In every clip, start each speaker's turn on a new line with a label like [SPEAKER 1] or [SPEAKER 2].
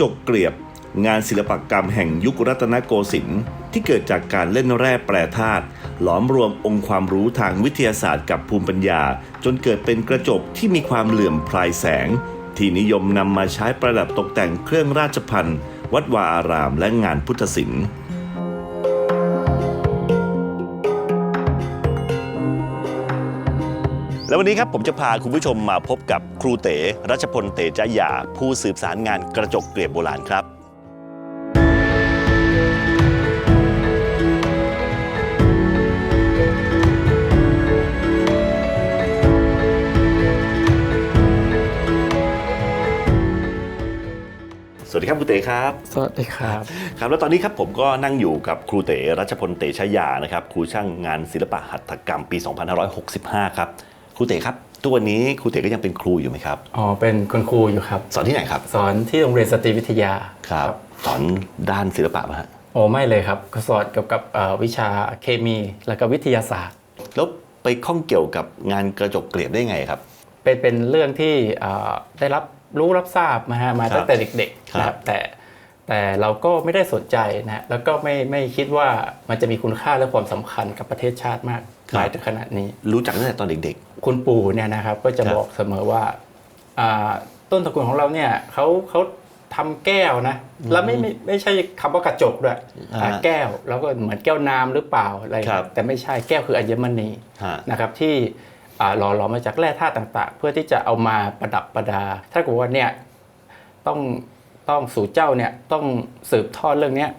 [SPEAKER 1] จกเกลียบ งานศิลปกรรมแห่งยุครัตนโกสินทร์ที่เกิดจากการเล่นแร่แปรธาตุหลอมรวมองค์ความรู้ทางวิทยาศาสตร์กับภูมิปัญญา จนเกิดเป็นกระจกที่มีความเหลื่อมพลายแสง ที่นิยมนำมาใช้ประดับตกแต่งเครื่องราชพันธ์วัดวาอารามและงานพุทธศิลป์ ววันนี้ครับผมจะพาคุณผู้ชมมาพบกับครูเต๋รัชพลเตจยาผู้สืบสารงานกระจกเกลียบโบราณครับ สวัสดีครับครูเต๋ครับ
[SPEAKER 2] สวัสดีครับ
[SPEAKER 1] ครับแล้วตอนนี้ครับผมก็นั่งอยู่กับครูเต๋รัชพลเตชยานะครับครูช่างงานศิลปะหัตถกรรมปี 2565 ครับค รูเต๋ครับทุกวันนี้ครูเต๋ก็ยังเป็นครูอยู่ไหมครับ
[SPEAKER 2] อ๋อเป็นคุณครูอยู่ครับ
[SPEAKER 1] สอนที่ไหนครับ
[SPEAKER 2] สอนที่โรงเรียนสตรีวิทยา
[SPEAKER 1] ครับ สอนด้านศิลปะป่ะฮะ
[SPEAKER 2] โอ้ไม่เลยครับก็สอนเกี่ยวกับเอ่อวิชาเคมีแล้วก็วิทยาศาสตร์
[SPEAKER 1] แล้วไปข้องเกี่ยวกับงานกระจกเกลียบได้ไงครับ
[SPEAKER 2] เป็นเป็นเรื่องที่เอ่อได้รับรู้รับทราบมาฮะมา
[SPEAKER 1] ครับ
[SPEAKER 2] ตั้งแต่เด็กๆ
[SPEAKER 1] ครับ
[SPEAKER 2] นะครับแต่แต่เราก็ไม่ได้สนใจนะฮะแล้วก็ไม่ไม่คิดว่ามันจะมีคุณค่าและความสำคัญกับประเทศชาติมาก หลายถึงขนาดนี้
[SPEAKER 1] รู้จักตั้งแต่ตอนเด็ก
[SPEAKER 2] คุณปู่เนี่ยนะครับก็จะ
[SPEAKER 1] ครับ
[SPEAKER 2] บอกเสมอว่าอ่าต้นตระกูลของเราเนี่ยเขาเขาทำแก้วนะ แล้วไม่ไม่ไม่ใช่คำว่ากระจกด้วย
[SPEAKER 1] อ่า
[SPEAKER 2] อ่าแก้วแล้วก็เหมือนแก้วน้ำหรือเปล่าอะไร
[SPEAKER 1] ครับ
[SPEAKER 2] แต่ไม่ใช่แก้วคืออัญมณี
[SPEAKER 1] ๆฮะ
[SPEAKER 2] นะครับที่อ่าหล่อหลอมมาจากแร่ธาตุต่าง ๆ เพื่อที่จะเอามาประดับประดา ถ้าเกิดว่าเนี่ยต้องต้องสู่เจ้าเนี่ยต้องสืบทอดเรื่องเนี้ย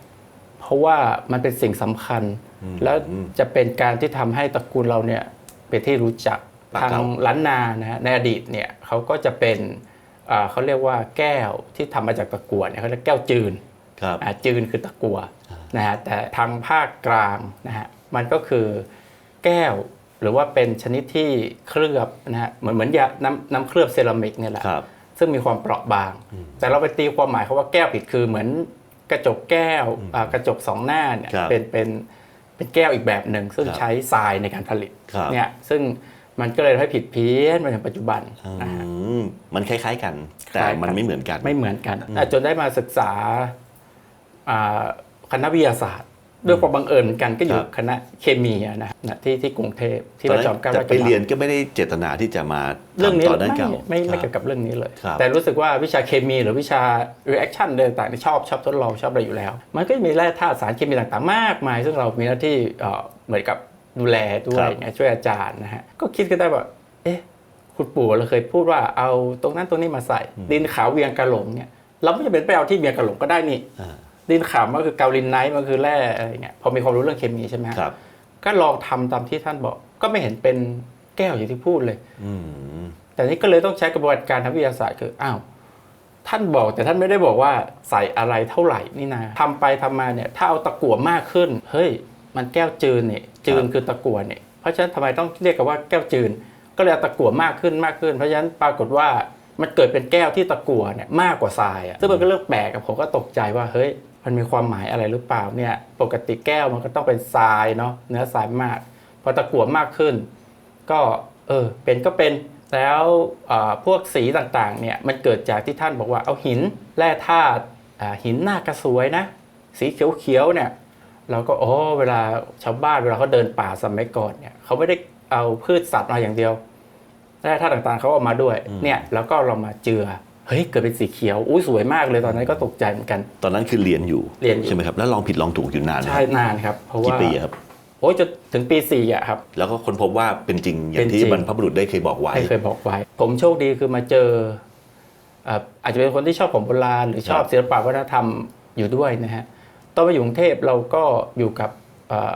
[SPEAKER 2] เพราะว่ามันเป็นสิ่งสำคัญ แล้วจะเป็นการที่ทำให้ตระกูลเราเนี่ยเป็นที่รู้จัก
[SPEAKER 1] ปาก
[SPEAKER 2] ทาง
[SPEAKER 1] เก่า
[SPEAKER 2] ล้านนานะฮะในอดีตเนี่ยเขาก็จะเป็นอ่าเขาเรียกว่าแก้วที่ทำมาจากตะกั่วเนี่ยเขาเรียกแก้วจืน
[SPEAKER 1] ครับ
[SPEAKER 2] อ่าจืนคือตะกั่วนะฮะแต่ทางภาคกลางนะฮะมันก็คือแก้วหรือว่าเป็นชนิดที่เคลือบนะฮะเหมือนเหมือนยาน้ำน้ำเคลือบเซรามิกเนี่ยแหละ
[SPEAKER 1] ครับ
[SPEAKER 2] ซึ่งมีความเปราะบาง แต่เราไปตีความหมายเขาว่าแก้วผิดคือเหมือนกระจกแก้วอ่ากระจกสองหน้าเนี่ย
[SPEAKER 1] ครับ
[SPEAKER 2] เป็นเป็น เป็นแก้วอีกแบบหนึ่งซึ่ง
[SPEAKER 1] ครับ
[SPEAKER 2] ใช้ทรายในการผลิต
[SPEAKER 1] ครับ
[SPEAKER 2] เนี่ยซึ่งมันก็เลยทำให้ผิดเพี้ยนมาถึงปัจจุบัน
[SPEAKER 1] อื
[SPEAKER 2] นะฮะ
[SPEAKER 1] มมันคล้าย ๆ กัน แต่
[SPEAKER 2] คล้ายกัน
[SPEAKER 1] มันไม่เหมือนกัน
[SPEAKER 2] ไม่เหมือนกันอะจนได้มาศึกษาอ่าคณะวิทยาศาสตร์ ด้วยความบังเอิญเหมือนกันก็อยู่
[SPEAKER 1] ครับ
[SPEAKER 2] คณะเคมีอะนะนะที่ที่กรุงเทพที่
[SPEAKER 1] ตอน
[SPEAKER 2] เรา
[SPEAKER 1] นั้น
[SPEAKER 2] จอมเกล้า
[SPEAKER 1] แต่
[SPEAKER 2] ราช
[SPEAKER 1] ไป
[SPEAKER 2] บัณฑิต
[SPEAKER 1] เรียนก็ไม่ได้เจตนาที่จะมา
[SPEAKER 2] เรื่องนี้
[SPEAKER 1] ทำต่อด้าน
[SPEAKER 2] ไม่
[SPEAKER 1] เก่า
[SPEAKER 2] ไม่ไม่
[SPEAKER 1] ครับ
[SPEAKER 2] เกี่ยวกับเรื่องนี้เลย
[SPEAKER 1] ครับ
[SPEAKER 2] แต่รู้สึกว่าวิชาเคมีหรือวิชา reaction อะไรต่างๆที่ชอบชอบทดลองชอบอะไรอยู่แล้ว มันก็จะมีแร่ธาตุสารเคมีต่างๆ มากมาย ซึ่งเรามีหน้าที่เอ่อเหมือนกับดูแลด้วยไงช่วยอาจารย์นะฮะก็คิดกันได้ว่าเอ๊ะคุณปู่เราเคยพูดว่าเอาตรงนั้นตรงนี้มาใส่ ดินขาวเวียงกะหลงเนี่ยเราไม่จำเป็นไปเอาที่เวียงกะหลงก็ได้นี่
[SPEAKER 1] อ่า
[SPEAKER 2] ดินขาวมันคือเกาลินไนท์มันคือแร่อะไรเงี้ยพอมีความรู้เรื่องเคมีใช่ไหมฮะ
[SPEAKER 1] ครับ
[SPEAKER 2] ก็ลองทำตามที่ท่านบอก ก็ไม่เห็นเป็นแก้วอย่างที่พูดเลย
[SPEAKER 1] อืม
[SPEAKER 2] แต่นี่ก็เลยต้องใช้กระบวนการทางวิทยาศาสตร์คืออ้าวท่านบอกแต่ท่านไม่ได้บอกว่าใส่อะไรเท่าไหร่นี่นาทำไปทำมาเนี่ย ถ้าเอาตะกั่วมากขึ้น เฮ้ย มันแก้วจืนเนี่ยจืนคือตะกั่วเนี่ยเพราะฉะนั้นทำไมต้องเรียกกันว่าแก้วจืน ก็เลยเอาตะกั่วมากขึ้นมากขึ้น เพราะฉะนั้นปรากฏว่ามันเกิดเป็นแก้วที่ตะกั่วเนี่ยมากกว่าทรายอะซึ่งมันก็เรื่องแปลกกับผมก็ตกใจว่าเฮ้ย มันมีความหมายอะไรหรือเปล่าเนี่ยปกติแก้วมันก็ต้องเป็นทรายเนาะเนื้อทรายมาก พอตะกั่วมากขึ้น ก็เออเป็นก็เป็นแล้วเอ่อพวกสีต่างๆเนี่ยมันเกิดจากที่ท่านบอกว่าเอาหินแร่ธาตุอ่าหินหน้ากระสวยนะ สีเขียวๆเนี่ยเราก็โอ้เวลาชาวบ้านเวลาเขาเดินป่าสมัยก่อนเนี่ยเขาไม่ได้เอาพืชสัตว์มาอย่างเดียวแร่ธาตุต่างๆเขาเอามาด้วยเนี่ยแล้วก็เรามาเจือ เฮ้ยเกิดเป็นสีเขียวอุ้ยสวยมากเลยตอนนั้นก็ตกใจเหมือนกัน
[SPEAKER 1] ตอนนั้นคือเรียนอยู่
[SPEAKER 2] เรียนอยู่
[SPEAKER 1] ใช่ไหมครับแล้วลองผิดลองถูกอยู่นานไหม
[SPEAKER 2] ใช่นานครับ เพราะ
[SPEAKER 1] กี่
[SPEAKER 2] ว่า
[SPEAKER 1] ปีครับ
[SPEAKER 2] โอ้ยจนถึงปีสี่อะครับ
[SPEAKER 1] แล้วก็คนพบว่าเป็นจริงอย่า
[SPEAKER 2] เป็
[SPEAKER 1] ง
[SPEAKER 2] น
[SPEAKER 1] ที่
[SPEAKER 2] จริง
[SPEAKER 1] บรรพบุรุษได้เคยบอกไว้
[SPEAKER 2] ให้เคยบอกไว้ ผมโชคดีคือมาเจอเอ่ออาจจะเป็นคนที่ชอบของโบราณหรือชอบ
[SPEAKER 1] ครับ
[SPEAKER 2] ศิลปะวัฒนธรรมอยู่ด้วยนะฮะตอนมาอยู่กรุงเทพเราก็อยู่กับเอ่อ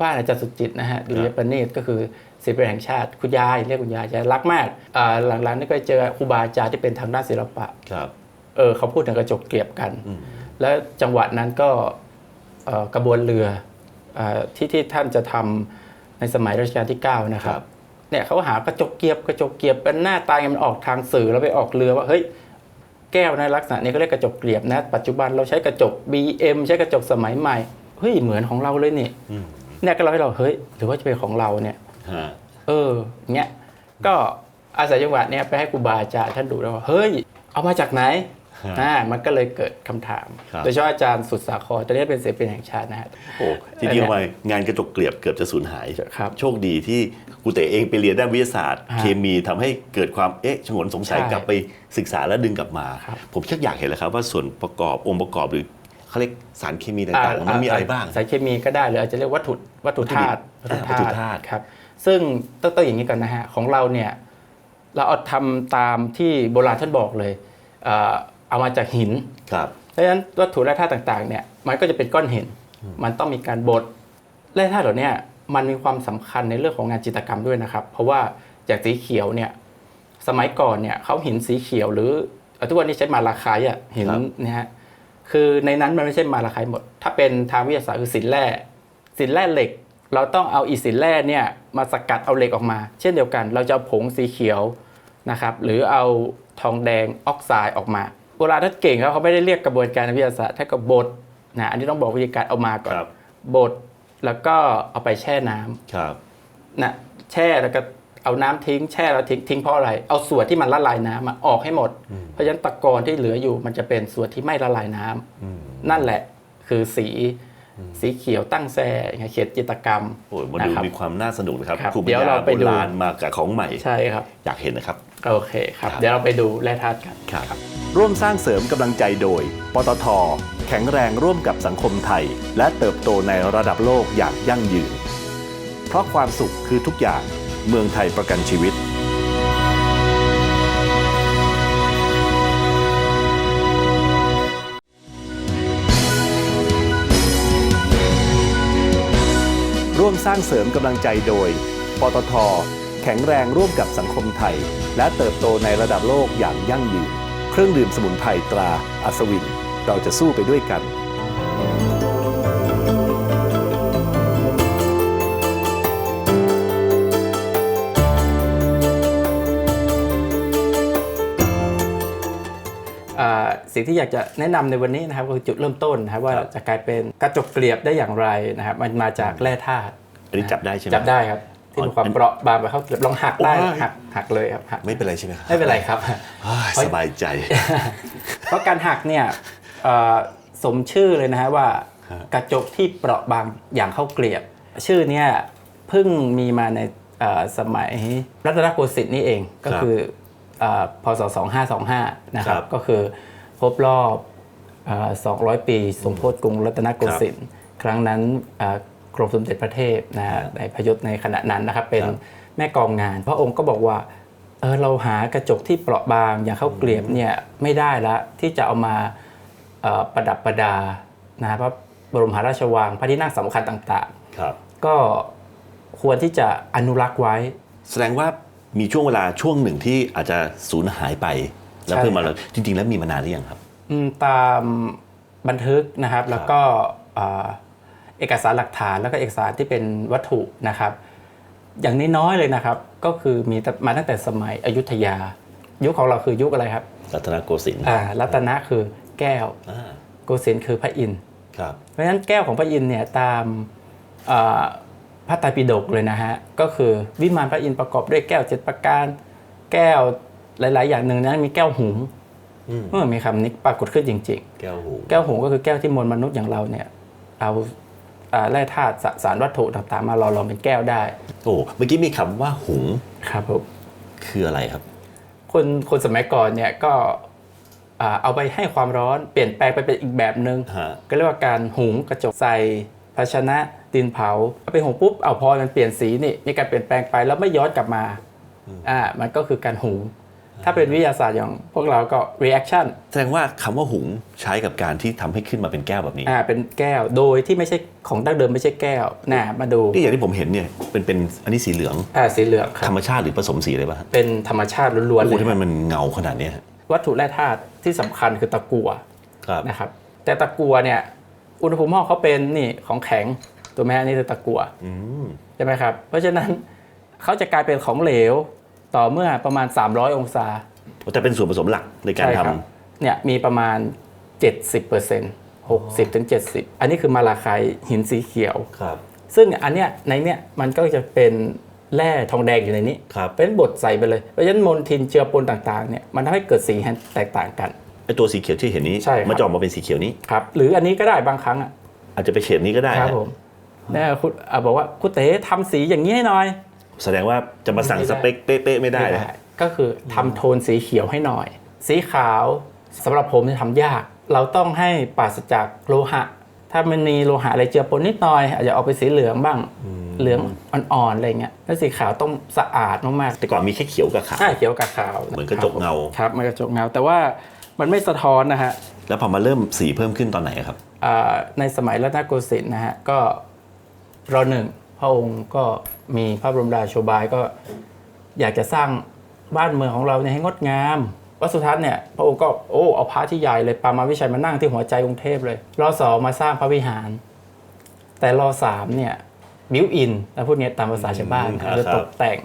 [SPEAKER 2] บ้านอาจารย์สุจิตนะฮะดุลยประณีตก็คือ ศิลปินแห่งชาติคุณยายเรียกคุณยายยายรักมากอ่าหลังๆนี่ก็เจอครูบาอาจารย์ที่เป็นทางด้านศิลปะ
[SPEAKER 1] ครับ
[SPEAKER 2] เออเขาพูดถึงกระจกเกลียบกัน
[SPEAKER 1] อืม
[SPEAKER 2] แล้วจังหวะนั้นก็เอ่อกระบวนเรือเออที่ที่ท่านจะทำในสมัยรัชกาลที่ 9 นะครั
[SPEAKER 1] ครับบ
[SPEAKER 2] เนี่ยเขาหากระจกเกลียบกระจกเกลียบเป็นหน้าตาไงมันออกทางสื่อแล้วไปออกเรือว่าเฮ้ยแก้วในลักษณะนี้ก็เรียกกระจกเกลียบนะ ปัจจุบันเราใช้กระจก BM ใช้กระจกสมัยใหม่เฮ้ยเหมือนของเราเลยนี่
[SPEAKER 1] อืม
[SPEAKER 2] เนี่ยก็เราให้เราเฮ้ยหรือว่าจะเป็นของเราเนี่ย
[SPEAKER 1] ฮะ
[SPEAKER 2] เออเงี้ยก็อาศัยจังหวะเนี้ยไปให้ครูบาอาจารย์ท่านดูแล้วว่าเฮ้ย เอามาจากไหน
[SPEAKER 1] ฮะ
[SPEAKER 2] อ่ามันก็เลยเกิดคำถาม
[SPEAKER 1] ครับ
[SPEAKER 2] โดยเฉพาะอาจารย์สุดสาครตอนนี้เป็นศิลปินแห่งชาตินะฮะ
[SPEAKER 1] โอ้จริงๆไปงานกระจกเกลียบเกือบจะสูญหาย
[SPEAKER 2] ครับ
[SPEAKER 1] โชคดีที่กูเต๋เองไปเรียนด้านวิทยาศาสตร์
[SPEAKER 2] ฮะ
[SPEAKER 1] เคมีทำให้เกิดความเอ๊ะฉงนสงสัย
[SPEAKER 2] ใช่
[SPEAKER 1] กลับไปศึกษาและดึงกลับมา
[SPEAKER 2] ครับ
[SPEAKER 1] ผมชักอยากเห็นแล้วครับว่าส่วนประกอบองค์ประกอบหรือเขาเรียกสารเคมีต่างๆ มันมีอะไรบ้าง
[SPEAKER 2] สารเคมีก็ได้หรืออาจจะเรียกวัตถุวัตถุธาตุ
[SPEAKER 1] วัตถุดิบอ่าวัตถุธาตุ
[SPEAKER 2] ครับ ซึ่งต้องต้องอย่างนี้ก่อนนะฮะของเราเนี่ยเราเอาทำตามที่โบราณท่านบอกเลยเอ่อเอามาจากหิน
[SPEAKER 1] ครับ
[SPEAKER 2] เพราะฉะนั้นวัตถุแร่ธาตุต่างๆเนี่ยมันก็จะเป็นก้อนหิน มันต้องมีการบดแร่ธาตุเหล่าเนี้มันมีความสำคัญในเรื่องของงานจิตรกรรมด้วยนะครับ เพราะว่าจากสีเขียวเนี่ยสมัยก่อนเนี่ยเขาหินสีเขียวหรือเอาทุกวันนี้ใช้มาลาคายอะหินเนี่ยฮะคือในนั้นมันไม่ใช่มาลาคายหมด ถ้าเป็นทางวิทยาศาสตร์คือสินแร่สินแร่เหล็ก เราต้องเอาอีสินแร่เนี่ยมาสกัดเอาเหล็กออกมา เช่นเดียวกัน เราจะเอาผงสีเขียวนะครับหรือเอาทองแดงออกไซด์ออกมาโบราณท่านเก่งครับเขาไม่ได้เรียกกระบวนการทางวิทยาศาสตร์ท่านก็บดนะอันนี้ต้องบอกวิธีการเอามาก่อน
[SPEAKER 1] ครับ
[SPEAKER 2] บดแล้วก็เอาไปแช่น้ำ
[SPEAKER 1] ครับ
[SPEAKER 2] นะแช่แล้วก็เอาน้ำทิ้งแช่แล้วทิ้งทิ้งเพราะอะไร เอาส่วนที่มันละลายน้ำมาออกให้หมด เพราะฉะนั้นตะกอนที่เหลืออยู่มันจะเป็นส่วนที่ไม่ละลายน้ำ
[SPEAKER 1] อืม
[SPEAKER 2] นั่นแหละคือสี สีเขียวตั้งแซ่ไงเขียนจิตรกรรม
[SPEAKER 1] โอ้ยมาดู
[SPEAKER 2] นะครับ
[SPEAKER 1] มีความน่าสนุกนะครับ
[SPEAKER 2] ครับ
[SPEAKER 1] ภูมิปัญ
[SPEAKER 2] เดี๋ยว
[SPEAKER 1] ญา
[SPEAKER 2] เรา
[SPEAKER 1] โบ
[SPEAKER 2] ไปดู
[SPEAKER 1] ราณมากับของใหม่
[SPEAKER 2] ใช่ครับ
[SPEAKER 1] อยากเห็นนะครับ
[SPEAKER 2] โอเคครับ
[SPEAKER 1] ครับ
[SPEAKER 2] เดี๋ยวเราไปดูแร่ธาตุกัน
[SPEAKER 1] ครับ ร่วมสร้างเสริมกำลังใจโดย ปตท แข็งแรงร่วมกับสังคมไทย และเติบโตในระดับโลกอย่างยั่งยืน เพราะความสุขคือทุกอย่างเมืองไทยประกันชีวิต ร่วมสร้างเสริมกำลังใจโดย ปตท แข็งแรงร่วมกับสังคมไทย และเติบโตในระดับโลกอย่างยั่งยืน เครื่องดื่มสมุนไพรตราอัศวิน เราจะสู้ไปด้วยกัน
[SPEAKER 2] สิ่งที่อยากจะแนะนำในวันนี้นะครับก็คือจุดเริ่มต้นนะครับว่า
[SPEAKER 1] ครับ
[SPEAKER 2] จะกลายเป็นกระจกเกลียบได้อย่างไรนะครับมันมาจากแร่ธาตุ
[SPEAKER 1] อันนี้จับได้ใช่ไหม
[SPEAKER 2] จับได้ครับที่มีความ
[SPEAKER 1] อ๋อ
[SPEAKER 2] เปราะบางไปเข้าเกลียบลองหักได้
[SPEAKER 1] โอ้ย
[SPEAKER 2] หักหักเลยครับหัก
[SPEAKER 1] ไม่เป็นไรใช่ไหมครับ
[SPEAKER 2] ไม่เป็นไรครับ
[SPEAKER 1] เฮ้ยสบายใจ
[SPEAKER 2] เพราะการหักเนี่ยเอ่อสมชื่อเลยนะฮะว่า
[SPEAKER 1] ฮะ
[SPEAKER 2] กระจกที่เปราะบางอย่างเข้าวเกลียบ ชื่อเนี่ยเพิ่งมีมาในเอ่อสมัยรัตนโกสินทร์นี่เองก็คือเอ่อพศ2525 นะครับ ก็คือ ครบรอบเอ่อ200 ปีสมโพธิกรุงรัตนโกสินทร์ครั้งนั้นเอ่อกรมสมเด็จพระเทพนะฮะในพยศในขณะนั้นนะครับเป็นแม่กองงาน พระองค์ก็บอกว่าเออเราหากระจกที่เปราะบางอย่างข้าวเกลียบเนี่ยไม่ได้ละที่จะเอามาเอ่อประดับประดานะพระบรมหาราชวังพระที่นั่งสำคัญต่าง
[SPEAKER 1] ครับ
[SPEAKER 2] ๆก็ควรที่จะอนุรักษ์ไว้
[SPEAKER 1] แสดงว่ามีช่วงเวลาช่วงหนึ่งที่อาจจะสูญหายไป แล้ว
[SPEAKER 2] ใช่
[SPEAKER 1] เพิ่มมาแล้วจริง ๆ แล้วมีมานานหรือยังครับ
[SPEAKER 2] อืมตามบันทึกนะครับ แล้วก็เอ่อเอกสารหลักฐานแล้วก็เอกสารที่เป็นวัตถุนะครับ อย่างน้อยๆเลยนะครับ ก็คือมีมาตั้งแต่สมัยอยุธยา ยุคของเราคือยุคอะไรครับ
[SPEAKER 1] รัตนโกสินทร์
[SPEAKER 2] อ่ารัตนะคือแก้ว
[SPEAKER 1] อ่า
[SPEAKER 2] โกสินทร์คือพระอินทร์
[SPEAKER 1] ครับ
[SPEAKER 2] เพราะฉะนั้นแก้วของพระอินทร์เนี่ยตามเอ่อพระไตรปิฎกเลยนะฮะก็คือวิมานพระอินทร์ประกอบด้วยแก้วเจ็ดประการ แก้ว หลาย ๆ อย่างหนึ่งนั้นมีแก้วหุง
[SPEAKER 1] อืม
[SPEAKER 2] เมื่อมีคำนี้ปรากฏขึ้นจริง
[SPEAKER 1] แก้วหู
[SPEAKER 2] ๆแก้วหุงก็คือแก้วที่มวลมนุษย์อย่างเราเนี่ยเอาอ่าแร่ธาตุสสารวัตถุต่างๆมาหล่อหลอมเป็นแก้วได้
[SPEAKER 1] โอ้เมื่อกี้มีคำว่าหุง
[SPEAKER 2] ครับผม
[SPEAKER 1] คืออะไรครับ
[SPEAKER 2] คนคนสมัยก่อนเนี่ยก็อ่าเอาไปให้ความร้อนเปลี่ยนแปลงไปเป็นอีกแบบหนึง่ง
[SPEAKER 1] ฮะ
[SPEAKER 2] ก็เรียกว่าการหุงกระจกใส่ภาชนะดินเผาเอาไปหุงปุ๊บเอาพอมันเปลี่ยนสีนี่มีการเปลี่ยนแปลงไปแล้วไม่ย้อนกลับมาอ่ามันก็คือการหุง ถ้าเป็นวิทยาศาสตร์อย่างพวกเราก็ reaction
[SPEAKER 1] แสดงว่าคำว่าหุงใช้กับการที่ทำให้ขึ้นมาเป็นแก้วแบบนี้
[SPEAKER 2] อ่าเป็นแก้วโดยที่ไม่ใช่ของดั้งเดิมไม่ใช่แก้วน่ะมาดู
[SPEAKER 1] นี่อย่างที่ผมเห็นเนี่ยเป็นเป็นอันนี้สีเหลือง
[SPEAKER 2] อ่าสีเหลืองค
[SPEAKER 1] ธ
[SPEAKER 2] รั
[SPEAKER 1] ร
[SPEAKER 2] บ
[SPEAKER 1] รมชาติหรือผสมสีอะไรบ้าง
[SPEAKER 2] เป็นธรรมชาติล้วนๆ
[SPEAKER 1] โอ้
[SPEAKER 2] เล
[SPEAKER 1] โห
[SPEAKER 2] ย
[SPEAKER 1] ทำไมมันเงาขนาดเนี้ยฮะ
[SPEAKER 2] วัตถุแร่ธาตุที่สำคัญคือตะกั่ว
[SPEAKER 1] ครับ
[SPEAKER 2] นะครับแต่ตะกั่วเนี่ยอุณหภูมิห้องเขาเป็นนี่ของแข็งตัวแม่นี่คือตะกั่ว
[SPEAKER 1] อืม
[SPEAKER 2] ใช่ไหมครับเพราะฉะนั้นเขาจะกลายเป็นของเหลว ต่อเมื่อประมาณ 300 องศา
[SPEAKER 1] แต่เป็นส่วนผสมหลักในการ
[SPEAKER 2] ใช่
[SPEAKER 1] ทำ
[SPEAKER 2] ครับเนี่ยมีประมาณ 70% 60ถึง70อันนี้คือมาลาไคต์หินสีเขียว
[SPEAKER 1] ครับ
[SPEAKER 2] ซึ่งอันเนี้ยในเนี้ยมันก็จะเป็นแร่ทองแดงอยู่ในนี้
[SPEAKER 1] ครับ
[SPEAKER 2] เป็นบดใส่ไปเลยเพราะฉะนั้นมลทินเจือปนต่างๆเนี่ยมันทำให้เกิดสีแตกต่างกัน
[SPEAKER 1] ไอตัวสีเขียวที่เห็นนี้
[SPEAKER 2] ใช่ครับ
[SPEAKER 1] มันจะออกมาเป็นสีเขียวนี้
[SPEAKER 2] ครับหรืออันนี้ก็ได้บางครั้งอะ
[SPEAKER 1] อาจจะเป็นเฉดนี้ก็ได้
[SPEAKER 2] ครับ
[SPEAKER 1] ฮะ
[SPEAKER 2] ผมเนี่ยคุณอะบอกว่าคุณเต๋ทำสีอย่างนี้ให้หน่อย
[SPEAKER 1] แสดงว่าจะมาสั่ง
[SPEAKER 2] ไม่
[SPEAKER 1] ส
[SPEAKER 2] ได้
[SPEAKER 1] เปคเป๊ะๆไม่ได้
[SPEAKER 2] ไม่
[SPEAKER 1] นะ
[SPEAKER 2] ได้ก็คือทำโทนสีเขียวให้หน่อย สีขาวสำหรับผมเนี่ยทำยาก เราต้องให้ปราศจากโลหะ ถ้ามันมีโลหะอะไรเจือปนนิดหน่อย อาจจะเอาไปสีเหลืองบ้างเหลืองอ่อนๆอะไรเงี้ยแล้วสีขาวต้องสะอาดมาก
[SPEAKER 1] แต่ก่อนมีแค่เขียวกับขาว
[SPEAKER 2] ๆใช่เขียวกับขาว
[SPEAKER 1] เหมือนกระจกเงา
[SPEAKER 2] ครับเหมันกระจกเงา แต่ว่ามันไม่สะท้อนนะฮะ
[SPEAKER 1] แล้วพอมาเริ่มสีเพิ่มขึ้นตอนไหนครับ
[SPEAKER 2] อ่าในสมัยรัตนโกสินทร์นะฮะก็รอหนึ่ง พระองค์ก็มีพระบรมราโชบายก็อยากจะสร้างบ้านเมืองของเราเนี่ยให้งดงามวัดสุทัศน์เนี่ยพระองค์ก็โอ้เอาพระที่ใหญ่เลยปามาวิชัยมานั่งที่หัวใจกรุงเทพเลยรอสองมาสร้างพระวิหาร แต่รอสามเนี่ยบิวอินแล้วพูดเนี้ยตามภาษาชาวบ้าน
[SPEAKER 1] อืม
[SPEAKER 2] หรือ
[SPEAKER 1] ครับ
[SPEAKER 2] ตกแต่ง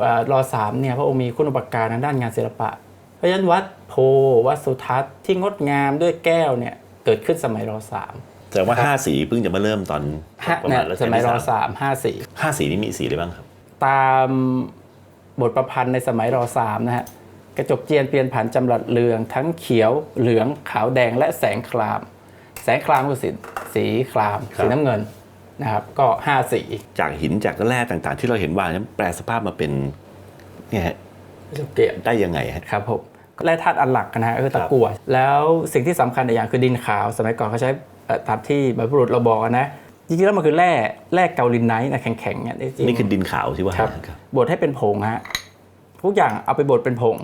[SPEAKER 2] ว่ารอสามเนี่ยพระองค์มีคุณอุปการทางด้านงานศิลปะ เพราะฉะนั้นวัดโพวัดสุทัศน์ที่งดงามด้วยแก้วเนี่ยเกิดขึ้นสมัยรอสาม
[SPEAKER 1] แสดงว่าห้าสีเพิ่งจะมาเริ่มตอน
[SPEAKER 2] ห้า
[SPEAKER 1] ประ
[SPEAKER 2] เนี่
[SPEAKER 1] มายณรัช
[SPEAKER 2] ส
[SPEAKER 1] กาล
[SPEAKER 2] มัย
[SPEAKER 1] ที่
[SPEAKER 2] รอ
[SPEAKER 1] สาม
[SPEAKER 2] สามห้าสี่
[SPEAKER 1] ห้าสีนี้มีสีอะไรบ้างครับ
[SPEAKER 2] ตามบทประพันธ์ในสมัยรอสามนะฮะกระจกเจียนเปลี่ยนผันจำรัดเรือง ทั้งเขียวเหลืองขาวแดงและแสงคราม แสงครามก็สีสีคราม
[SPEAKER 1] ครับ
[SPEAKER 2] สีน้ำเงินนะครับ ก็ห้าสี
[SPEAKER 1] จากหินจากแร่ต่างๆ ที่เราเห็นว่านั้นแปลสภาพมาเป็นเนี่ยฮะ
[SPEAKER 2] กระจกเกลียน
[SPEAKER 1] ได้ยังไงฮะ
[SPEAKER 2] ครับผม แร่ธาตุอันหลักนะฮะก็คือตะกั่วแล้วสิ่งที่สำคัญอีกอย่างคือดินขาว สมัยก่อนเขาใช้เอ่อตามที่บรรพบุรุษเราบอกนะจริงๆแล้วมันคือแร่แร่เกาลินไนท์นะแข็งๆเนี่ยจริงๆ
[SPEAKER 1] นี่คือดินขาวที่ว่า
[SPEAKER 2] ครับ
[SPEAKER 1] ครับ
[SPEAKER 2] บดให้เป็นผงฮะทุกอย่างเอาไปบดเป็นผง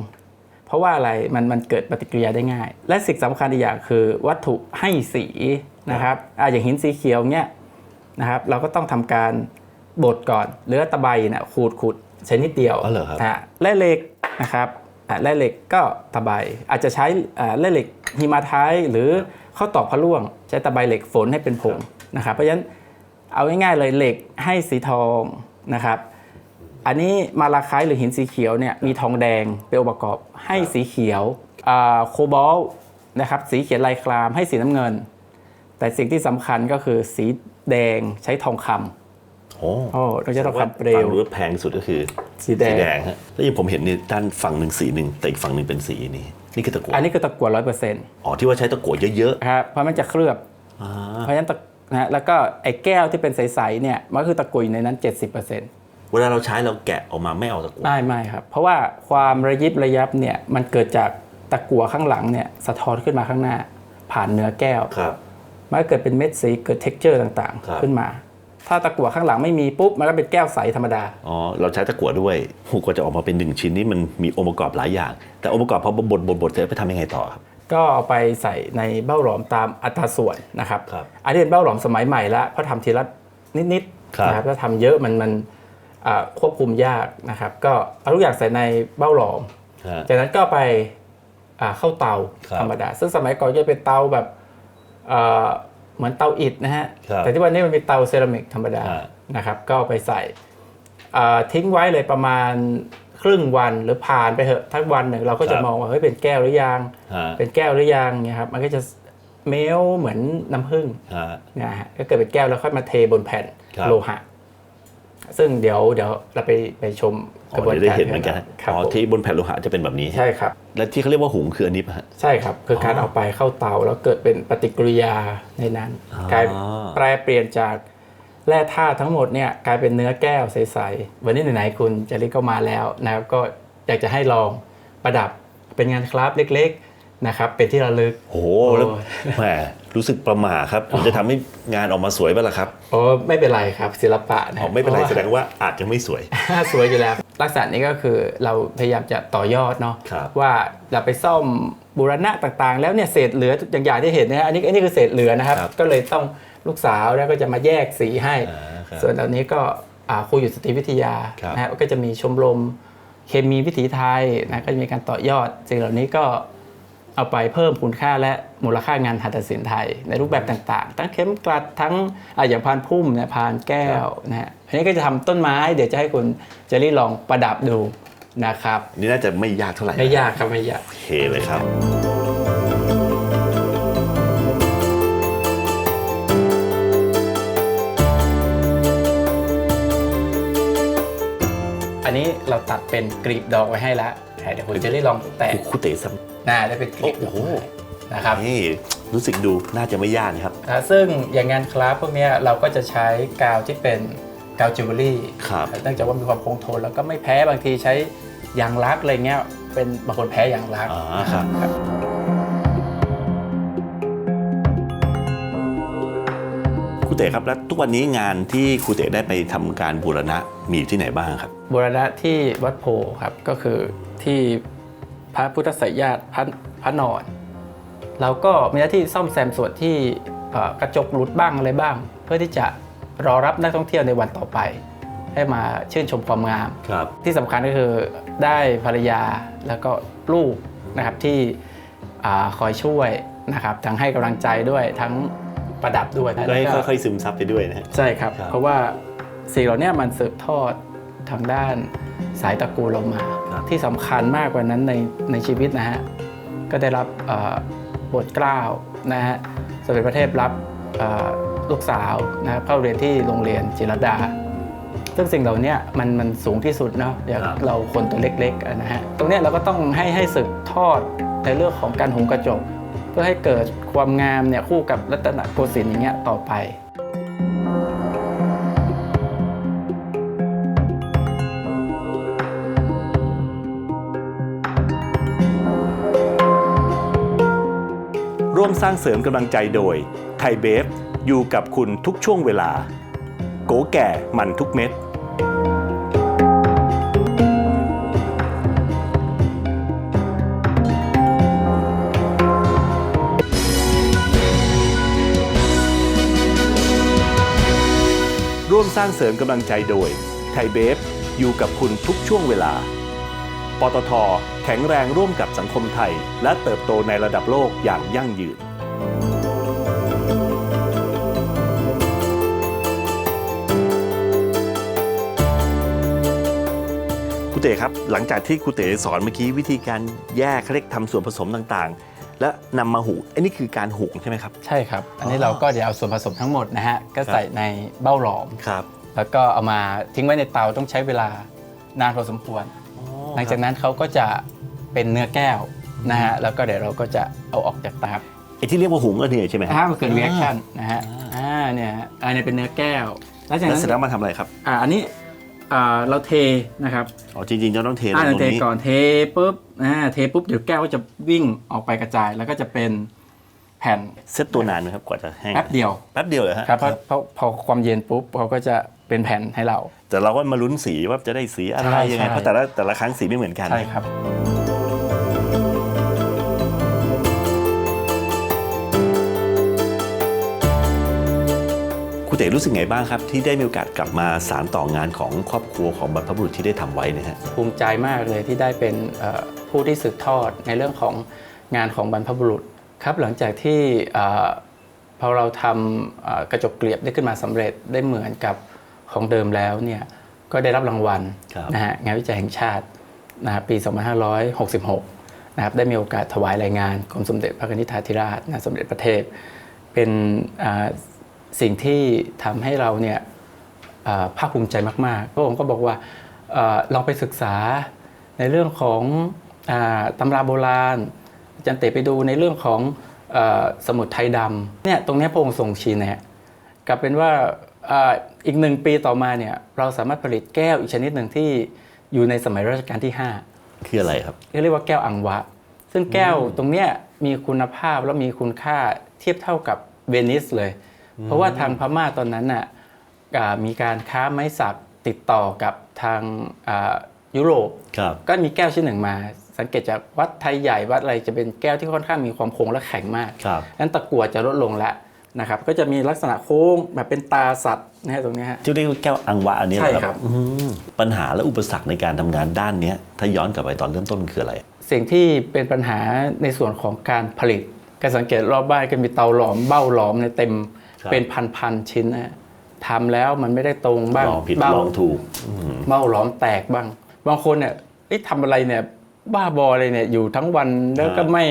[SPEAKER 2] เพราะว่าอะไรมันมันเกิดปฏิกิริยาได้ง่าย และสิ่งสำคัญอีกอย่างคือวัตถุให้สีนะครับอะอย่างหินสีเขียวเนี้ยนะครับเราก็ต้องทำการบดก่อนเลือตะไบเนี่ยขูดขูดใช้นิดเดียว
[SPEAKER 1] อ๋อเหรอครับ
[SPEAKER 2] นะฮะแร่เหล็กนะครับอะ แร่เหล็กก็ตะไบอาจจะใช้อ่าแร่เหล็กหิมาไทต์หรือข้าวตอกพะล่วง ใช้ตะไบเหล็กฝนให้เป็นผงนะครับ เพราะฉะนั้นเอาง่ายๆเลยเหล็กให้สีทองนะครับ อันนี้มาลาคต์หรือหินสีเขียวเนี่ยมีทองแดงเป็นองค์ประกอบให้สีเขียวโคบอลนะครับสีเขียวลายครามให้สีน้ำเงิน แต่สิ่งที่สำคัญก็คือสีแดงใช้ทองคำ
[SPEAKER 1] โอ้
[SPEAKER 2] โอ้เราจะทองคำเปล
[SPEAKER 1] ฟั
[SPEAKER 2] ว
[SPEAKER 1] งดูว่าแพงสุดก็คือ
[SPEAKER 2] สีแดง
[SPEAKER 1] สีแดงฮะแล้วยังผมเห็นนี่ด้านฝั่งหนึ่งสีหนึ่งแต่อีกฝั่งหนึ่งเป็นสีนี้นี่คือตะกั่ว
[SPEAKER 2] อันนี้คือตะกั่วร้อยเปอร์เซ็นต์
[SPEAKER 1] อ๋อที่ว่าใช้ตะกั่วเยอะ
[SPEAKER 2] ครับเพราะมันจะเคลือบ
[SPEAKER 1] ๆอ่า
[SPEAKER 2] เพราะฉะนั้นตะนะฮะแล้วก็ไอ้แก้วที่เป็นใสๆเนี่ยมันก็คือตะกั่วอยู่ในนั้น 70%
[SPEAKER 1] เวลาเราใช้เราแกะออกมาไม่เอาตะกั่ว
[SPEAKER 2] ไม่ไม่ครับ เพราะว่าความระยิบระยับเนี่ยมันเกิดจากตะกั่วข้างหลังเนี่ยสะท้อนขึ้นมาข้างหน้า ผ่านเนื้อแก้ว
[SPEAKER 1] ครับ
[SPEAKER 2] มันก็เกิดเป็นเม็ดสีเกิดเท็กเจอร์ต่าง
[SPEAKER 1] ครับ
[SPEAKER 2] ๆขึ้นมา ถ้าตะกั่วข้างหลังไม่มีปุ๊บมันก็เป็นแก้วใสธรรมดา
[SPEAKER 1] อ๋อ เราใช้ตะกั่วด้วยหูกว่าจะออกมาเป็นหนึ่งชิ้นนี่มันมีองค์ประกอบหลายอย่าง แต่องค์ประกอบพอบดบดบดเสร็จไปทำยังไงต่อครับ
[SPEAKER 2] ก็เอาไปใส่ในเบ้าหลอมตามอัตราส่วนนะครับ
[SPEAKER 1] ครับ
[SPEAKER 2] อันนี้เป็นเบ้าหลอมสมัยใหม่แล้วเพราะทำทีละนิด
[SPEAKER 1] ครับ
[SPEAKER 2] ๆนะครับถ้าทำเยอะมันมันอ่าควบคุมยากนะครับ ก็เอาทุกอย่างใส่ในเบ้าหลอม
[SPEAKER 1] ฮะ
[SPEAKER 2] จากนั้นก็ไปอ่าเข้าเตา
[SPEAKER 1] ครับ
[SPEAKER 2] ธรรมดา ซึ่งสมัยก่อนจะเป็นเตาแบบเอ่อ เหมือนเตาอิฐนะฮะ
[SPEAKER 1] ครับ
[SPEAKER 2] แต่ที่วันนี้มันเป็นเตาเซรามิกธรรมดา
[SPEAKER 1] ฮะ
[SPEAKER 2] นะครับ ก็เอาไปใส่อ่าทิ้งไว้เลยประมาณครึ่งวันหรือผ่านไปเถอะทั้งวันหนึ่งเราก็จะมองว่าเฮ้ยเป็นแก้วหรือยัง
[SPEAKER 1] ฮะ
[SPEAKER 2] เป็นแก้วหรือยังเนี่ยครับมันก็จะเมลเหมือนน้ำผึ้ง
[SPEAKER 1] ฮะ
[SPEAKER 2] นะฮะก็เกิดเป็นแก้วแล้วค่อยมาเทบนแผ่น
[SPEAKER 1] ครับ
[SPEAKER 2] โลหะ ซึ่งเดี๋ยวเดี๋ยวเราไปไปชม
[SPEAKER 1] อ๋
[SPEAKER 2] กระบ
[SPEAKER 1] อ
[SPEAKER 2] วน
[SPEAKER 1] เดี๋ยวได้
[SPEAKER 2] การ
[SPEAKER 1] เห็นเหมือนกัน
[SPEAKER 2] ครับ
[SPEAKER 1] อ๋อ
[SPEAKER 2] ผม
[SPEAKER 1] ที่บนแผ่นโลหะจะเป็นแบบนี้
[SPEAKER 2] ใช่ครับ
[SPEAKER 1] และที่เขาเรียกว่าหุงคืออันนี้ป่ะฮะ
[SPEAKER 2] ใช่ครับ คือการ
[SPEAKER 1] อ๋อ
[SPEAKER 2] เอาไปเข้าเตาแล้วเกิดเป็นปฏิกิริยาในนั้น
[SPEAKER 1] อ๋อก
[SPEAKER 2] ลายแปลเปลี่ยนจากแร่ธาตุทั้งหมดเนี่ยกลายเป็นเนื้อแก้วใสๆวันนี้ไหนๆคุณเจริก็มาแล้วนะครับก็อยากจะให้ลองประดับเป็นงานคราฟต์เล็ก ๆนะครับ เป็นที่ระลึก
[SPEAKER 1] โอ้โหแล้วแหม รู้สึกประหม่าครับผมจะทำให้งานออกมาสวยป่ะล่ะครับ
[SPEAKER 2] โอ้ไม่เป็นไรครับศิลปะนะ
[SPEAKER 1] อ๋อไม่เป็นไร
[SPEAKER 2] พาะว่า
[SPEAKER 1] แสดงว่าอาจจะไม่สวย
[SPEAKER 2] สวยอยู่แล้วลักษณะนี้ก็คือเราพยายามจะต่อยอดเนาะ
[SPEAKER 1] ครับ
[SPEAKER 2] ว่าเราไปซ่อมบูรณะต่างๆ แล้วเนี่ยเศษเหลืออย่างอย่างที่เห็นนะฮะอันนี้อันนี้คือเศษเหลือนะครับ
[SPEAKER 1] ครับ
[SPEAKER 2] ก็เลยต้องลูกสาวแล้วก็จะมาแยกสีให้
[SPEAKER 1] อ่าครับ
[SPEAKER 2] ส่วนเหล่านี้ก็อ่าครูอยู่สตรีวิทยา
[SPEAKER 1] ครับ
[SPEAKER 2] นะฮะก็จะมีชมรมเคมีวิถีไทยนะก็จะมีการต่อยอดสิ่งเหล่านี้ก็ เอาไปเพิ่มคุณค่าและมูลค่างานหัตถศิลป์ไทย ในรูปแบบต่างๆ ทั้งเข็มกลัดทั้งอะอย่างพานพุ่มเนี่ยพานแก้วนะฮะอันนี้ก็จะทำต้นไม้เดี๋ยวจะให้คุณเจลลี่ลองประดับดูนะครับ
[SPEAKER 1] นี่น่าจะไม่ยากเท่าไหร่
[SPEAKER 2] ไม่ยากครับไม่ยาก
[SPEAKER 1] โอเคเลยครับ
[SPEAKER 2] อันนี้เราตัดเป็นกรีบดอกไว้ให้แล้วเดี๋ยวคุณเจลลี่ลองแตะ
[SPEAKER 1] คุเตะซ้
[SPEAKER 2] น่าได้เป็นคลิป
[SPEAKER 1] โอ้โห
[SPEAKER 2] นะครับ
[SPEAKER 1] นี่รู้สึกดูน่าจะไม่ยากนะครับ
[SPEAKER 2] อ่าซึ่งอย่างงานคราฟต์พวกเนี้ยเราก็จะใช้กาวที่เป็นกาวจิวเวลรี่
[SPEAKER 1] ครับ
[SPEAKER 2] เนื่องจากว่ามีความคงทนแล้วก็ไม่แพ้บางทีใช้ยางรักอะไรเงี้ยเป็นบางคนแพ้ยางรัก
[SPEAKER 1] อ่าครับ
[SPEAKER 2] ครับ
[SPEAKER 1] ครูเต๋ครับแล้วทุกวันนี้งานที่ครูเต๋ได้ไปทำการบูรณะมีอยู่ที่ไหนบ้างครับ
[SPEAKER 2] บูรณะที่วัดโพครับก็คือที่ พระพุทธไสยญาติพระพระนอนเราก็มีหน้าที่ซ่อมแซมส่วนที่เอ่อกระจกหลุดบ้างอะไรบ้าง เพื่อที่จะรอรับนักท่องเที่ยวในวันต่อไป ให้มาชื่นชมความงาม
[SPEAKER 1] ครับ
[SPEAKER 2] ที่สำคัญก็คือได้ภรรยาแล้วก็ลูกนะครับที่อาคอยช่วยนะครับทั้งให้กำลังใจด้วยทั้งประดับด้วย
[SPEAKER 1] ก็ให้
[SPEAKER 2] แล้ว
[SPEAKER 1] ค่อยๆซึมซับไปด้วยนะฮะ
[SPEAKER 2] ใช่ครับ
[SPEAKER 1] ครับ
[SPEAKER 2] เพราะว่าสิ่งเหล่านี้มันสืบทอด ทางด้านสายตระกูลเรามา ที่สำคัญมากกว่านั้นในในชีวิตนะฮะ ก็ได้รับเอ่อโปรดเกล้านะฮะสมเด็จพระเทพรับเอ่อลูกสาวนะครับเข้าเรียนที่โรงเรียนจิรดา ซึ่งสิ่งเหล่านี้มันมันสูงที่สุดเนาะอย่าง
[SPEAKER 1] ครับ
[SPEAKER 2] เราคนตัวเล็กๆอะนะฮะตรงเนี้ยเราก็ต้องให้ให้สืบทอดในเรื่องของการหุงกระจก เพื่อให้เกิดความงามเนี่ยคู่กับรัตนโกสินทร์อย่างเงี้ยต่อไป
[SPEAKER 1] สร้างเสริมกำลังใจโดยไทยเบฟอยู่กับคุณทุกช่วงเวลา โกแก่มันทุกเม็ด ร่วมสร้างเสริมกำลังใจโดยไทยเบฟอยู่กับคุณทุกช่วงเวลา ปตทแข็งแรงร่วมกับสังคมไทย และเติบโตในระดับโลกอย่างยั่งยืน เต๋ครับหลังจากที่ครูเต๋สอนเมื่อกี้วิธีการแยกเขาเรียกทำส่วนผสมต่างๆ และนำมาหุงอันนี้คือการหุงใช่ไหมครับ
[SPEAKER 2] ใช่ครับ อันนี้
[SPEAKER 1] อ๋อ
[SPEAKER 2] เราก็เดี๋ยวเอาส่วนผสมทั้งหมดนะฮะ ก็
[SPEAKER 1] ครับ
[SPEAKER 2] ใส่ในเบ้าหลอม
[SPEAKER 1] ครับ
[SPEAKER 2] แล้วก็เอามาทิ้งไว้ในเตาต้องใช้เวลานานพอสมควร หลังจากนั้นเขาก็จะเป็นเนื้อแก้วนะฮะ แล้วก็เดี๋ยวเราก็จะเอาออกจากเตา
[SPEAKER 1] ไอ้ที่เรียกว่าหุงก็เนี่ยใช่ไหมค
[SPEAKER 2] ถ้า
[SPEAKER 1] รับ
[SPEAKER 2] มันเกิด reaction นะฮะ อ่าเนี่ยฮะอันนี้เป็นเนื้อแก้ว แล้วจาก
[SPEAKER 1] แล้ว
[SPEAKER 2] นั้น
[SPEAKER 1] เสร็จแล้วมาทำอะไรครับ
[SPEAKER 2] อ่าอันนี้อ่า เราเทนะครับ
[SPEAKER 1] อ๋อจริงๆจะต้องเทล
[SPEAKER 2] อ่าง
[SPEAKER 1] ตรง
[SPEAKER 2] เท
[SPEAKER 1] นี้
[SPEAKER 2] ก่อนเทปุ๊บอ่าเทปุ๊บเดี๋ยวแก้วก็จะวิ่งออกไปกระจาย แล้วก็จะเป็นแผ่น
[SPEAKER 1] เซตตัวนานไหมครับกว่าจะแห้ง
[SPEAKER 2] แป๊บเดียว
[SPEAKER 1] แป๊บเดียวเลยฮะ
[SPEAKER 2] ครับเพราะเพราะพอความเย็นปุ๊บเขาก็จะเป็นแผ่นให้เรา
[SPEAKER 1] แต่เราก็มาลุ้นสีว่าจะได้สีอะไร
[SPEAKER 2] ใช่
[SPEAKER 1] ยังไง
[SPEAKER 2] ใช่
[SPEAKER 1] เพราะแต่ละแต่ละครั้งสีไม่เหมือนกัน
[SPEAKER 2] ใช่ครับ
[SPEAKER 1] เต๋รู้สึกไงบ้างครับ ที่ได้มีโอกาสกลับมาสารต่องานของครอบครัวของบรรพบุรุษที่ได้ทำไว้นะฮะ
[SPEAKER 2] ภูมิใจมากเลยที่ได้เป็นเอ่อผู้ที่สืบทอดในเรื่องของงานของบรรพบุรุษครับหลังจากที่เอ่อพอเราทำเอ่อกระจกเกลียบได้ขึ้นมาสำเร็จได้เหมือนกับของเดิมแล้วเนี่ยก็ได้รับรางวัล
[SPEAKER 1] ครับ
[SPEAKER 2] นะฮะงานวิจัยแห่งชาตินะฮะปี 2566 นะครับได้มีโอกาสถวายรายงานกรมสมเด็จพระนิธิาธิราชนะสมเด็จพระเทพเป็นอ่า สิ่งที่ทำให้เราเนี่ยเอ่อภาคภูมิใจมากๆพระองค์ก็บอกว่าเอ่อลองไปศึกษาในเรื่องของอาตำราโบราณอาจารย์เตไปดูในเรื่องของเออสมุดไทยดำเนี่ยตรงเนี้ยพระองค์ทรงชี้แนะกลับเป็นว่าอ่าอีกหนึ่งปีต่อมาเนี่ยเราสามารถผลิตแก้วอีกชนิดหนึ่งที่อยู่ในสมัยรัชกาลที่ 5
[SPEAKER 1] คืออะไรครับ
[SPEAKER 2] เรียกว่าแก้วอังวะ ซึ่งแก้วตรงเนี้ยมีคุณภาพและมีคุณค่าเทียบเท่ากับเวนิสเลย เพราะว่าทางพม่าตอนนั้นน่ะอ่ามีการค้าไม้สักติดต่อกับทางอ่ายุโรป
[SPEAKER 1] ครับ
[SPEAKER 2] ก็มีแก้วชิ้นหนึ่งมา สังเกตจากวัดไทยใหญ่วัดอะไรจะเป็นแก้วที่ค่อนข้างมีความคงและแข็งมาก
[SPEAKER 1] ครับ
[SPEAKER 2] นั้นตะกั่วจะลดลงแล้วนะครับก็จะมีลักษณะโค้งแบบเป็นตาสัตว์นะฮะตรงเนี้ยฮะ
[SPEAKER 1] ที่เรียกว่าแก้วอังวะอันนี้เหอ
[SPEAKER 2] ใช่ครับ
[SPEAKER 1] อืมปัญหาและอุปสรรคในการทำงานด้านเนี้ยถ้าย้อนกลับไปตอนเริ่มต้นมันคืออะไร
[SPEAKER 2] สิ่งที่เป็นปัญหาในส่วนของการผลิตการสังเกตรอบบ้านก็มีเตาหลอมเบ้าหลอมในยเต็ม
[SPEAKER 1] ครับ
[SPEAKER 2] เป็นพันๆชิ้นนะทำแล้วมันไม่ได้ตรงบ้าง
[SPEAKER 1] ลองผิด
[SPEAKER 2] เบ้า
[SPEAKER 1] ลองถูก
[SPEAKER 2] เบ้าหลอมแตกบ้าง บางคนเนี่ยเอ๊ะทำอะไรเนี่ยบ้าบอเลยเนี่ยอยู่ทั้งวันแล้วก็
[SPEAKER 1] ครับ
[SPEAKER 2] ไม่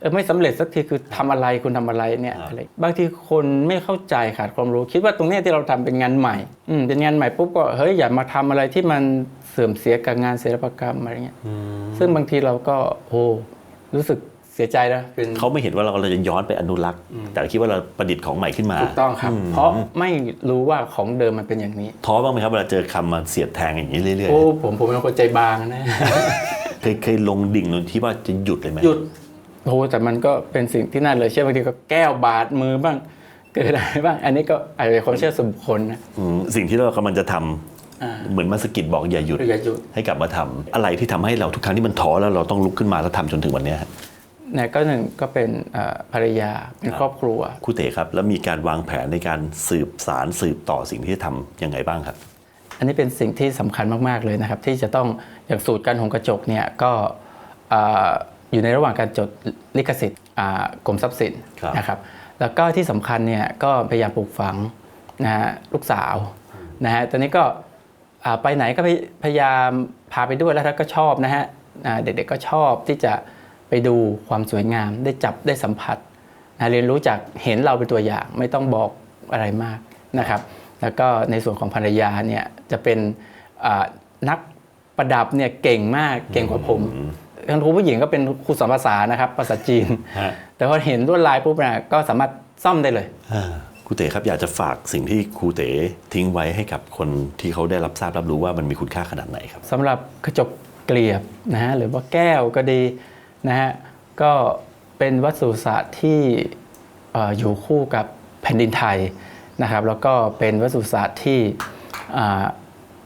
[SPEAKER 2] เออไม่สำเร็จสักทีคือทำอะไรคุณทำอะไรเนี่ย
[SPEAKER 1] ครับ
[SPEAKER 2] อะไรบางทีคนไม่เข้าใจขาดความรู้ คิดว่าตรงเนี้ยที่เราทำเป็นงานใหม่อืมเป็นงานใหม่ปุ๊บก็เฮ้ยอย่ามาทำอะไรที่มันเสื่อมเสียกับงานศิลปกรรมอะไรเงี้ยซึ่งบางทีเราก็โอ้รู้สึก เสียใจนะเป็น
[SPEAKER 1] เขาไม่เห็นว่าเราเราจะย้อนไปอนุรักษ์ แต่คิดว่าเราประดิษฐ์ของใหม่ขึ้นมา
[SPEAKER 2] ถูกต้องครับ เพราะไม่รู้ว่าของเดิมมันเป็นอย่างนี้
[SPEAKER 1] ท้อบ้างไหมครับเวลาเจอคำมาเสียดแทงอย่างนี้เรื่อย
[SPEAKER 2] โอ้ผมผมเป็นคนใจบางนะ
[SPEAKER 1] ๆเคยเคยลงดิ่งลงที่ว่าจะหยุดเลยไหม
[SPEAKER 2] หยุดโอ้โหแต่มันก็เป็นสิ่งที่น่าเลยเชื่อบางทีก็แก้วบาดมือบ้างเกิดอะไรบ้าง อันนี้ก็อาจจะเป็นความเชื่อส่วนบุคคลนะ
[SPEAKER 1] อืมสิ่งที่เรากำลังจะทำ
[SPEAKER 2] อ่า
[SPEAKER 1] เหมือนมาสะกิดบอกอย่าหยุด
[SPEAKER 2] อย่าหยุด
[SPEAKER 1] ให้กลับมาทำอะไรที่ทำให้เราทุกครั้งที่มันท้อแล้วเราต้องลุกขึ้นมาแล้วทำจนถึงวันเนี้ยฮะ
[SPEAKER 2] นะก็หนึ่งก็เป็นเอ่อภรรยาเป็นครอบครัว
[SPEAKER 1] ครูเต๋ครับ แล้วมีการวางแผนในการสืบสารสืบต่อสิ่งที่ทำยังไงบ้างครับ
[SPEAKER 2] อันนี้เป็นสิ่งที่สำคัญมากๆเลยนะครับ ที่จะต้องอย่างสูตรการหงกระจกเนี่ยก็อ่าอยู่ในระหว่างการจดลิขสิทธิ์อ่ากรมทรัพย์สิน
[SPEAKER 1] ครับ
[SPEAKER 2] นะครับแล้วก็ที่สำคัญเนี่ยก็พยายามปลูกฝังนะฮะลูกสาวนะฮะตอนนี้ก็อ่าไปไหนก็พยพยายามพาไปด้วยแล้วท่านก็ชอบนะฮะอ่าเด็กๆก็ชอบที่จะ ไปดูความสวยงามได้จับได้สัมผัสนะเรียนรู้จากเห็นเราเป็นตัวอย่างไม่ต้องบอกอะไรมากนะครับ แล้วก็ในส่วนของภรรยาเนี่ยจะเป็นอ่านักประดับเนี่ยเก่งมากเก่งกว่าผมทางครูผู้หญิงก็เป็นครูสอนภาษานะครับภาษาจีน
[SPEAKER 1] ฮะ
[SPEAKER 2] แต่พอเห็นลวดลายปุ๊บเนี่ยก็สามารถซ่อมได้เลย
[SPEAKER 1] อ่าครูเต๋ครับอยากจะฝากสิ่งที่ครูเต๋ทิ้งไว้ให้กับคนที่เขาได้รับทราบรับรู้ว่ามันมีคุณค่าขนาดไหนครับ
[SPEAKER 2] สำหรับกระจกเกลียบนะฮะหรือว่าแก้วก็ดี นะฮะก็เป็นวัสดุศาสตร์ที่อยู่คู่กับแผ่นดินไทยนะครับ แล้วก็เป็นวัสดุศาสตร์ที่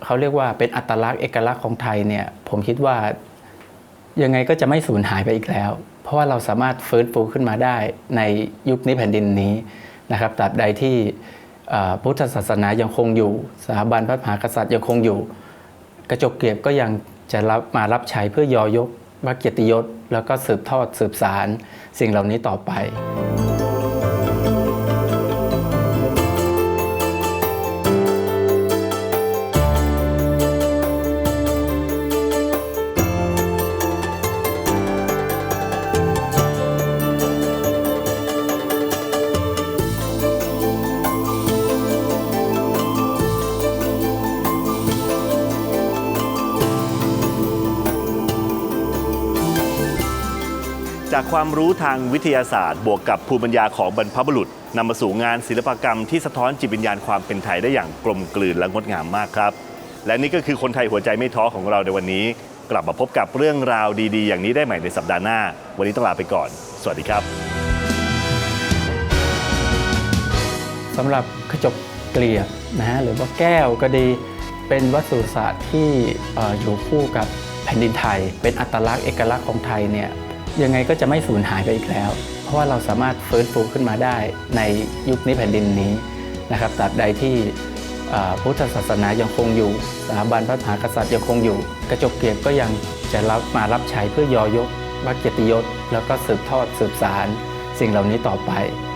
[SPEAKER 2] เขาเรียกว่าเป็นอัตลักษณ์เอกลักษณ์ของไทยเนี่ยผมคิดว่ายังไงก็จะไม่สูญหายไปอีกแล้ว เพราะว่าเราสามารถฟื้นฟูขึ้นมาได้ในยุคนี้แผ่นดินนี้นะครับตราบใดที่พุทธศาสนายังคงอยู่สถาบันพระมหากษัตริย์ยังคงอยู่ กระจกเกลียบก็ยังจะรับมารับใช้เพื่อยอยกพระเกียรติยศ แล้วก็สืบทอดสืบสารสิ่งเหล่านี้ต่อไป
[SPEAKER 1] ความรู้ทางวิทยาศาสตร์ บวกกับภูมิปัญญาของบรรพบุรุษนำมาสู่งานศิลปกรรมที่สะท้อนจิตวิญญาณความเป็นไทยได้อย่างกลมกลืนและงดงามมากครับ และนี่ก็คือคนไทยหัวใจไม่ท้อของเราในวันนี้ กลับมาพบกับเรื่องราวดี ๆ อย่างนี้ได้ใหม่ในสัปดาห์หน้า วันนี้ต้องลาไปก่อน สวัสดีครับ
[SPEAKER 2] สำหรับกระจกเกลียบนะฮะหรือว่าแก้วก็ดีเป็นวัสดุศาสตร์ที่อยู่คู่กับแผ่นดินไทย เป็นอัตลักษณ์เอกลักษณ์ของไทยเนี่ย ยังไงก็จะไม่สูญหายไปอีกแล้ว เพราะว่าเราสามารถฟื้นฟูขึ้นมาได้ในยุคนี้แผ่นดินนี้นะครับตราบใดที่พุทธศาสนายังคงอยู่สถาบันพระมหากษัตริย์ยังคงอยู่ กระจกเกียรติก็ยังจะรับมารับใช้เพื่อยอยกพระเกียรติยศ แล้วก็สืบทอดสืบสารสิ่งเหล่านี้ต่อไป